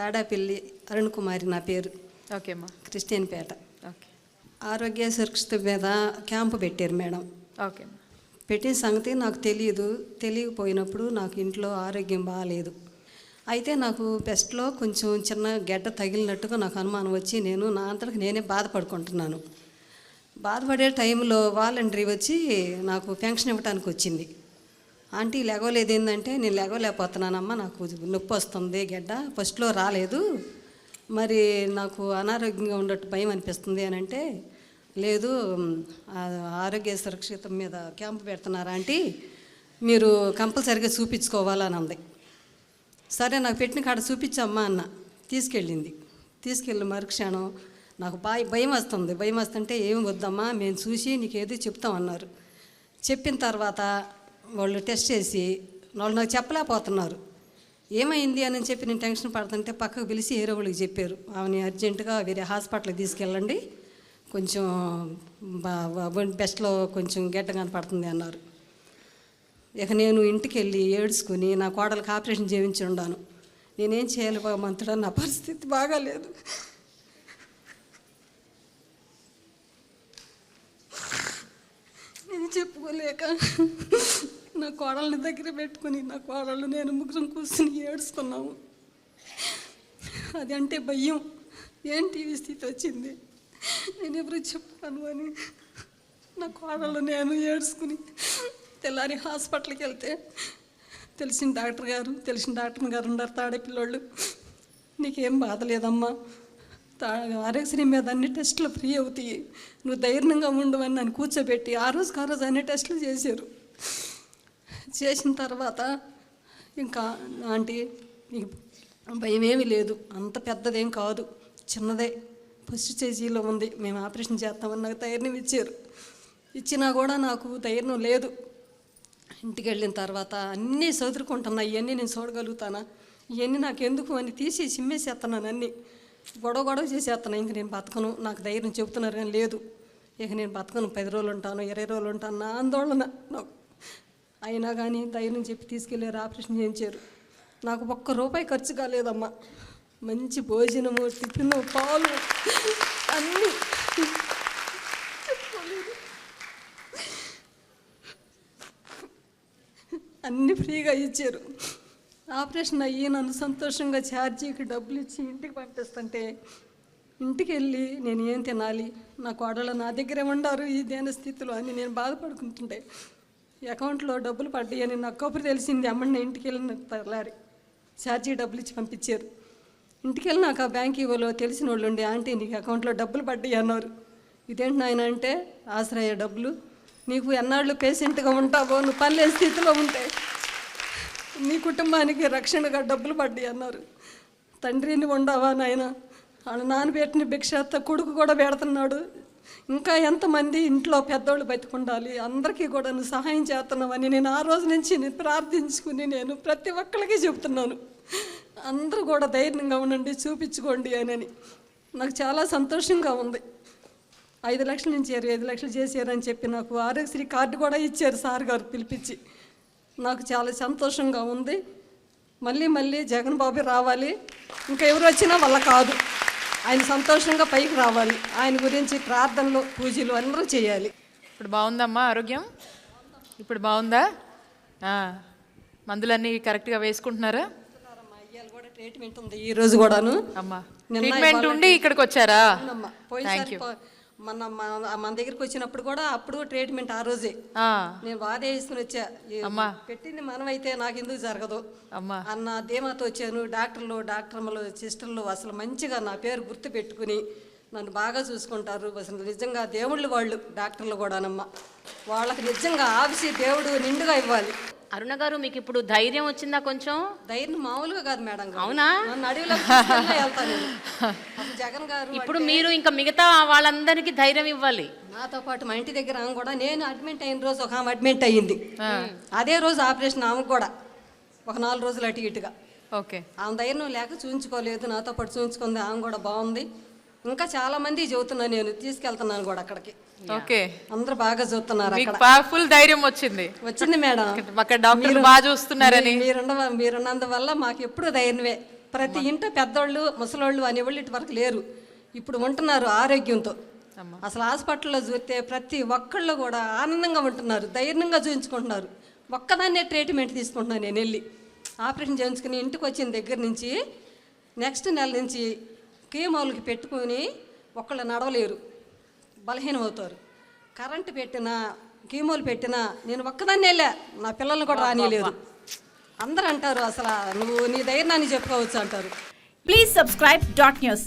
తాడాపల్లి అరుణ్ కుమారి నా పేరు. ఓకే అమ్మా. క్రిస్టియన్పేట ఓకే. ఆరోగ్య సురక్షిత మీద క్యాంపు పెట్టారు మేడం. ఓకే పెట్టిన సంగతి నాకు తెలియదు తెలియకపోయినప్పుడు నాకు ఇంట్లో ఆరోగ్యం బాగాలేదు అయితే నాకు బెస్ట్లో కొంచెం చిన్న గడ్డ తగిలినట్టుగా నాకు అనుమానం వచ్చి నేను నా అంతటికి నేనే బాధపడుకుంటున్నాను. బాధపడే టైంలో వాలంటరీ వచ్చి నాకు పెన్షన్ ఇవ్వడానికి వచ్చింది. ఆంటీ లేగోలేదు ఏంటంటే నేను లేగోలేకపోతున్నానమ్మా నాకు నొప్పి వస్తుంది గడ్డ ఫస్ట్లో రాలేదు. మరి నాకు అనారోగ్యంగా ఉండట్టు భయం అనిపిస్తుంది అని అంటే లేదు ఆరోగ్య సురక్షిత మీద క్యాంపు పెడుతున్నారా ఆంటీ? మీరు కంపల్సరిగా చూపించుకోవాలని అంది. సరే నాకు పెట్టిన కాడ చూపించమ్మా అన్న. తీసుకెళ్ళింది. తీసుకెళ్ళి మరుక్షణం నాకు బాయ్ భయం వస్తుంది. భయం వస్తుంటే ఏం వద్దమ్మా మేము చూసి నీకు ఏదో చెప్తామన్నారు చెప్పిన తర్వాత వాళ్ళు టెస్ట్ చేసి వాళ్ళు నాకు చెప్పలేకపోతున్నారు. ఏమైంది అని చెప్పి నేను టెన్షన్ పడుతుంటే పక్కకు పిలిచి ఏరో వాళ్ళకి చెప్పారు. ఆమెని అర్జెంటుగా వేరే హాస్పిటల్కి తీసుకెళ్ళండి. కొంచెం బెస్ట్లో కొంచెం గెడ్డ కనపడుతుంది అన్నారు. ఇక నేను ఇంటికి వెళ్ళి ఏడ్చుకుని నా కోడలకు ఆపరేషన్ చేయించి ఉన్నాను నేనేం చేయాలి భగవంతుడా నా పరిస్థితి బాగాలేదు. నేను చెప్పుకోలేక కోడల్ని దగ్గర పెట్టుకుని నా కోడళ్ళు నేను ముగ్గురం కూర్చుని ఏడుస్తున్నాము. అది అంటే భయం. ఏంటి ఈ స్థితి వచ్చింది? నేను ఎవరు చెప్పాను అని నా కోడళ్ళు నేను ఏడుచుకుని తెల్లారి హాస్పిటల్కి వెళ్తే తెలిసిన డాక్టర్ గారు తెలిసిన డాక్టర్ గారు ఉన్నారు తాడేపిల్లోళ్ళు నీకేం బాధ లేదమ్మా? తా ఆరోగ్యశ్రీ మీద అన్ని టెస్టులు ఫ్రీ అవుతాయి. నువ్వు ధైర్యంగా ఉండవని నన్ను కూర్చోబెట్టి ఆ రోజుకి ఆ రోజు అన్ని టెస్టులు చేశారు. చేసిన తర్వాత ఇంకా ఆంటీ భయం ఏమీ లేదు. అంత పెద్దదేం కాదు. చిన్నదే. ఫస్ట్ స్టేజీలో ఉంది. మేము ఆపరేషన్ చేస్తామని నాకు ధైర్యం ఇచ్చారు. ఇచ్చినా కూడా నాకు ధైర్యం లేదు. ఇంటికి వెళ్ళిన తర్వాత అన్నీ చదువుకుంటున్నా ఇవన్నీ నేను చూడగలుగుతానా? ఇవన్నీ నాకు ఎందుకు అని తీసి సిమ్మేసేస్తున్నాను అన్నీ. గొడవ గొడవ చేసేస్తున్నాను ఇంక నేను బతకను. నాకు ధైర్యం చెబుతున్నారు కానీ లేదు. ఇక నేను బతకను. పది రోజులు ఉంటాను ఇరవై రోజులు ఉంటాను. నా ఆందోళన నాకు. అయినా కానీ ధైర్యం చెప్పి తీసుకెళ్ళారు ఆపరేషన్ చేయించారు. నాకు ఒక్క రూపాయి ఖర్చు కాలేదమ్మా. మంచి భోజనము టిఫిన్ పాలు అన్నీ. అన్నీ ఫ్రీగా ఇచ్చారు. ఆపరేషన్ అయ్యి నన్ను సంతోషంగా ఛార్జీకి డబ్బులు ఇచ్చి ఇంటికి పంపిస్తుంటే ఇంటికి వెళ్ళి నేను ఏం తినాలి? నా కోడలు నా దగ్గరే ఉండారు ఈ దేని స్థితిలో అని నేను బాధపడుకుంటుండే. అకౌంట్లో డబ్బులు పడ్డాయని నాకు కబురు తెలిసింది. అమ్మని ఇంటికి వెళ్ళిన తెల్లారి ఛార్జీ డబ్బులు ఇచ్చి పంపించారు. ఇంటికి వెళ్ళి నాకు ఆ బ్యాంక్ ఇవ్వలో తెలిసిన వాళ్ళు ఉండి ఆంటీ నీకు అకౌంట్లో డబ్బులు పడ్డాయి అన్నారు. ఇదేంటి నాయన అంటే ఆశ్రయ డబ్బులు. నీకు ఎన్నాళ్ళు పేషెంట్గా ఉంటావో నువ్వు పల్లె స్థితిలో ఉంటే నీ కుటుంబానికి రక్షణగా డబ్బులు పడ్డాయి అన్నారు. తండ్రిని ఉండవా నాయన? వాళ్ళ నాన్న పెట్టిన భిక్ష కొడుకు కూడా పెడుతున్నాడు. ఇంకా ఎంతమంది ఇంట్లో పెద్దోళ్ళు బతికుండాలి అందరికీ కూడా నువ్వు సహాయం చేస్తున్నావని నేను ఆ రోజు నుంచి నేను ప్రార్థించుకుని నేను ప్రతి ఒక్కరికి చెప్తున్నాను అందరూ కూడా ధైర్యంగా ఉండండి చూపించుకోండి అని. నాకు చాలా సంతోషంగా ఉంది. ఐదు లక్షలు నుంచి ఐదు లక్షలు చేశారని చెప్పి నాకు ఆరోగ్యశ్రీ కార్డు కూడా ఇచ్చారు సార్ గారు పిలిపించి. నాకు చాలా సంతోషంగా ఉంది. మళ్ళీ మళ్ళీ జగన్ బాబు రావాలి. ఇంకా ఎవరు వచ్చినా వాళ్ళ కాదు. ఆయన సంతోషంగా పైకి రావాలి. ఆయన గురించి ప్రార్థనలు పూజలు అందరూ చేయాలి. ఇప్పుడు బాగుందమ్మా ఆరోగ్యం? ఇప్పుడు బాగుందా? మందులన్నీ కరెక్ట్గా వేసుకుంటున్నారా? ట్రీట్మెంట్ ఉంది ఈ రోజు కూడాను. అమ్మా ట్రీట్మెంట్ ఉండి ఇక్కడికి వచ్చారా. పోయినసారి పో- మన మన దగ్గరికి వచ్చినప్పుడు కూడా అప్పుడు ట్రీట్మెంట్ ఆ రోజే. నేను బాధ వేసుకుని వచ్చా. పెట్టింది మనం అయితే నాకు ఎందుకు జరగదు. అమ్మా. అన్న ధీమాతో వచ్చాను. డాక్టర్లు డాక్టర్లు సిస్టర్లు అసలు మంచిగా నా పేరు గుర్తు పెట్టుకుని నన్ను బాగా చూసుకుంటారు. అసలు నిజంగా దేవుళ్ళు వాళ్ళు డాక్టర్లు కూడానమ్మా. వాళ్ళకి నిజంగా ఆఫీసి దేవుడు నిండుగా ఇవ్వాలి. అరుణ గారు మీకు ఇప్పుడు ధైర్యం వచ్చిందా కొంచెం? ధైర్యం మామూలుగా కాదు మేడం. అవునా? జగన్ గారు ఇప్పుడు మీరు ఇంకా మిగతా వాళ్ళందరికీ ధైర్యం ఇవ్వాలి. నాతో పాటు మా ఇంటి దగ్గర ఆమె కూడా నేను అడ్మిట్ అయిన రోజు ఒక ఆమె అడ్మిట్ అయ్యింది. అదే రోజు ఆపరేషన్ ఆమెకు కూడా ఒక నాలుగు రోజులు అటు ఇటుగా. ఓకే. ఆమె ధైర్యం లేక చూయించుకోలేదు నాతో పాటు చూయించుకుంది ఆమె కూడా బాగుంది. ఇంకా చాలా మంది చెబుతున్నాను నేను తీసుకెళ్తున్నాను కూడా అక్కడికి. ఓకే. అందరూ బాగా చూస్తున్నారు మీకు అక్కడ. పవర్ఫుల్ ధైర్యం వచ్చింది. వచ్చింది మేడం. అక్కడ డాక్టర్లు బాగా చూస్తున్నారని. మీరున్న మీరున్నందువల్ల మాకు ఎప్పుడు ధైర్యమే. ప్రతి ఇంట పెద్దోళ్ళు ముసలోళ్ళు అనేవాళ్ళు ఇటు వరకు లేరు. ఇప్పుడు ఉంటున్నారు ఆరోగ్యంతో. అసలు హాస్పిటల్లో చూస్తే ప్రతి ఒక్కళ్ళు కూడా ఆనందంగా ఉంటున్నారు ధైర్యంగా చూపించుకుంటున్నారు ఒక్కదాన్నే ట్రీట్మెంట్ తీసుకుంటున్నాను నేను వెళ్ళి. ఆపరేషన్ చేయించుకుని ఇంటికి వచ్చిన దగ్గర నుంచి నెక్స్ట్ నెల నుంచి కీమోలకి పెట్టుకొని ఒకళ్ళు నడవలేరు. బలహీనం అవుతారు కరెంటు పెట్టినా కీమోలు పెట్టినా నేను ఒక్కదాన్ని వెళ్ళా. నా పిల్లల్ని కూడా రానియలేదు. అందరూ అంటారు అసలు నువ్వు నీ ధైర్యాన్ని చెప్పుకోవచ్చు అంటారు. Please subscribe dot news.